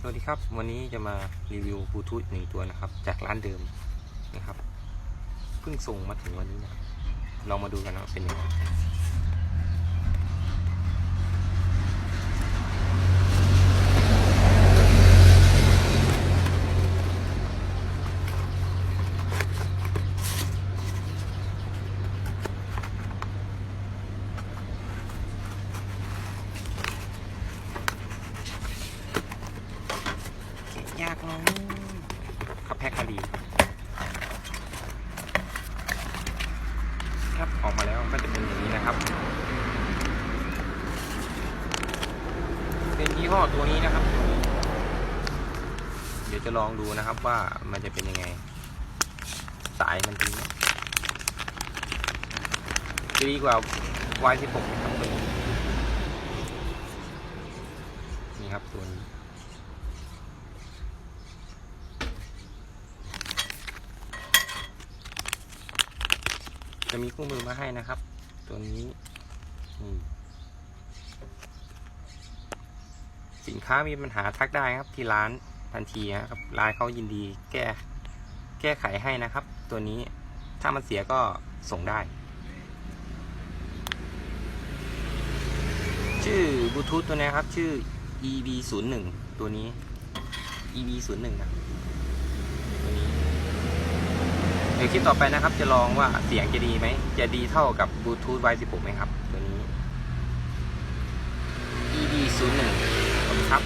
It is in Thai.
สวัสดีครับ วันนี้จะมารีวิวบลูทูธหนึ่งตัวนะครับ จากร้านเดิมนะครับ เพิ่งส่งมาถึงวันนี้นะลองมาดูกันว่าเป็นยังไง ยากเนอะเขาแพ็คมาดีครับออกมาแล้วก็จะเป็นอย่างนี้นะครับเป็นยี่ห้อตัวนี้นะครับ เดี๋ยวจะลองดูนะครับว่ามันจะเป็นยังไง สายมันดีไหมจะดีกว่า Y16 นะครับตัวนี้นี่ครับตัวนี้ จะมีคู่มือมาให้นะครับ ตัวนี้สินค้ามีปัญหาทักได้ครับ ที่ร้านทันทีนะครับร้านเขายินดีแก้แก้ไขให้นะครับ ตัวนี้ถ้ามันเสียก็ส่งได้ ชื่อบลูทูธตัวนี้ครับ ชื่อ EB01 ตัวนี้ EB01 นะ เดี๋ยวคลิปต่อไปนะครับ จะลองว่าเสียงจะดีไหม จะดีเท่ากับบลูทูธ Y16 ไหมครับ ตัวนี้ ED01 ขอบคุณครับ